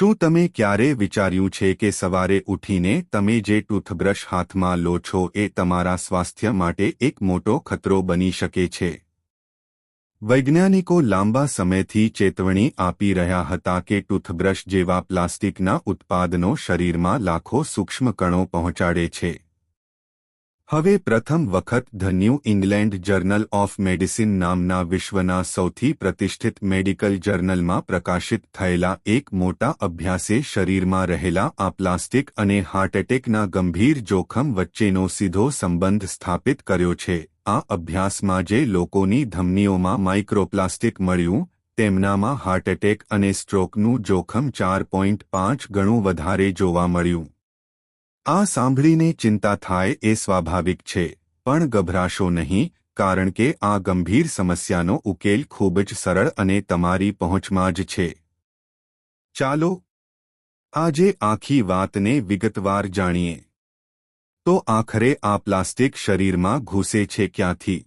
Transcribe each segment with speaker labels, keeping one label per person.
Speaker 1: શું તમે ક્યારે વિચાર્યું છે કે સવારે ઉઠીને તમે જે ટૂથબ્રશ હાથમાં લો છો એ તમારા સ્વાસ્થ્ય માટે એક મોટો ખતરો બની શકે છે? વૈજ્ઞાનિકો લાંબા સમયથી ચેતવણી આપી રહ્યા હતા કે ટૂથબ્રશ જેવા પ્લાસ્ટિકના ઉત્પાદનો શરીરમાં લાખો સૂક્ષ્મ કણો પહોંચાડે છે. હવે પ્રથમ વખત the New England Journal of Medicine નામના વિશ્વના સૌથી પ્રતિષ્ઠિત મેડિકલ જર્નલમાં પ્રકાશિત થયેલા એક મોટા અભ્યાસે શરીરમાં રહેલા આ પ્લાસ્ટિક અને હાર્ટ એટેકના ગંભીર જોખમ વચ્ચેનો સીધો સંબંધ સ્થાપિત કર્યો છે. આ અભ્યાસમાં જે લોકોની ધમનીઓમાં માઇક્રોપ્લાસ્ટિક મળ્યું, તેમનામાં હાર્ટ એટેક અને સ્ટ્રોકનું જોખમ ચાર પોઈન્ટ પાંચ ગણું વધારે જોવા મળ્યું. આ સાંભળીને ચિંતા થાય એ સ્વાભાવિક છે, પણ ગભરાશો નહીં, કારણ કે આ ગંભીર સમસ્યાનો ઉકેલ ખૂબ જ સરળ અને તમારી પહોંચમાં જ છે. ચાલો, આજે આખી વાતને વિગતવાર જાણીએ. તો આખરે આ પ્લાસ્ટિક શરીરમાં ઘૂસે છે ક્યાંથી?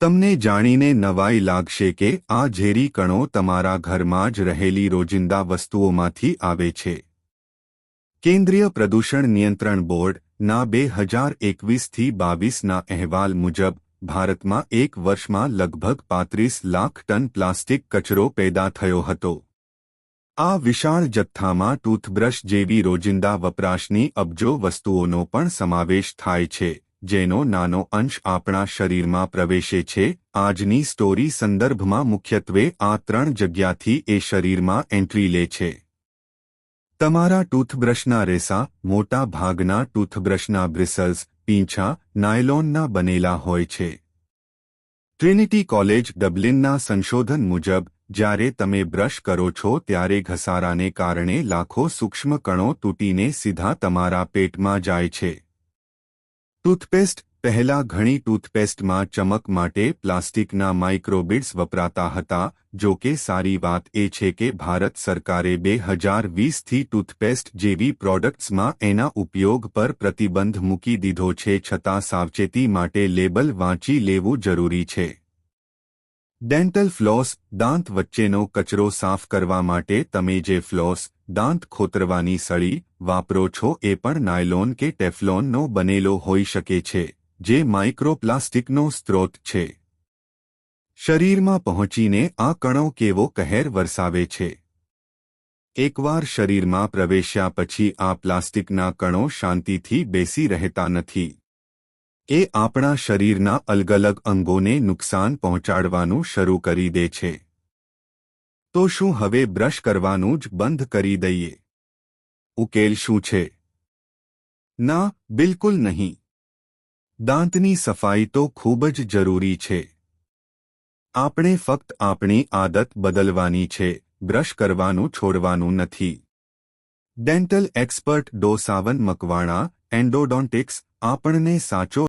Speaker 1: તમને જાણીને નવાઈ લાગશે કે આ ઝેરી કણો તમારા ઘરમાં જ રહેલી રોજિંદા વસ્તુઓમાંથી આવે છે. કેન્દ્રીય પ્રદૂષણ નિયંત્રણ બોર્ડ, ના બે હજાર એકવીસથી બાવીસના અહેવાલ મુજબ, ભારતમાં એક વર્ષમાં લગભગ પાંત્રીસ લાખ ટન પ્લાસ્ટિક કચરો પેદા થયો હતો. આ વિશાળ જથ્થામાં ટૂથબ્રશ જેવી રોજિંદા વપરાશની અબજો વસ્તુઓનો પણ સમાવેશ થાય છે, જેનો નાનો અંશ આપણા શરીરમાં પ્રવેશે છે. આજની સ્ટોરી સંદર્ભમાં મુખ્યત્વે આ ત્રણ જગ્યાથી એ શરીરમાં એન્ટ્રી લે છે. તમારા ટૂથબ્રશના રેસા, મોટા ભાગના ટૂથબ્રશના બ્રિસલ્સ, પીંછા, નાયલોનના બનેલા હોય છે. ટ્રિનિટી કોલેજ ડબલિનના સંશોધન મુજબ, જ્યારે તમે બ્રશ કરો છો ત્યારે ઘસારાને કારણે લાખો સૂક્ષ્મ કણો તૂટીને સીધા તમારા પેટમાં જાય છે. ટૂથપેસ્ટ પહેલા ઘણી ટૂથપેસ્ટમાં ચમક માટે પ્લાસ્ટિકના માઇક્રોબિડ્સ વપરાતા હતા, જો કે સારી વાત એ છે કે ભારત સરકારે બે હજાર વીસથી ટૂથપેસ્ટ જેવી પ્રોડક્ટ્સમાં એના ઉપયોગ પર પ્રતિબંધ મૂકી દીધો છે છતાં સાવચેતી માટે લેબલ વાંચી લેવું જરૂરી છે. ડેન્ટલ ફ્લોસ, દાંત વચ્ચેનો કચરો સાફ કરવા માટે તમે જે ફ્લોસ, દાંત ખોતરવાની સળી વાપરો છો એ પણ નાયલોન કે ટેફલોનનો બનેલો હોઈ શકે છે. જે માઇક્રોપ્લાસ્ટિકનો સ્ત્રોત છે. શરીરમાં પહોંચીને આ કણો કેવો કહેર વરસાવે છે. એકવાર શરીરમાં પ્રવેશ્યા પછી આ પ્લાસ્ટિકના કણો શાંતિથી બેસી રહેતા નથી. એ આપણા શરીરના અલગ અલગ અંગોને નુકસાન પહોંચાડવાનું શરૂ કરી દે છે. તો શું હવે બ્રશ કરવાનું જ બંધ કરી દઈએ? ઉકેલ શું છે? ના, બિલકુલ નહીં. દાંતની સફાઈ તો ખૂબ જ જરૂરી છે. આપણે ફક્ત આપણી આદત બદલવાની છે, બ્રશ કરવાનું છોડવાનું નથી. Dental expert Dr Savan Makwana, endodontics, આપણને સાચો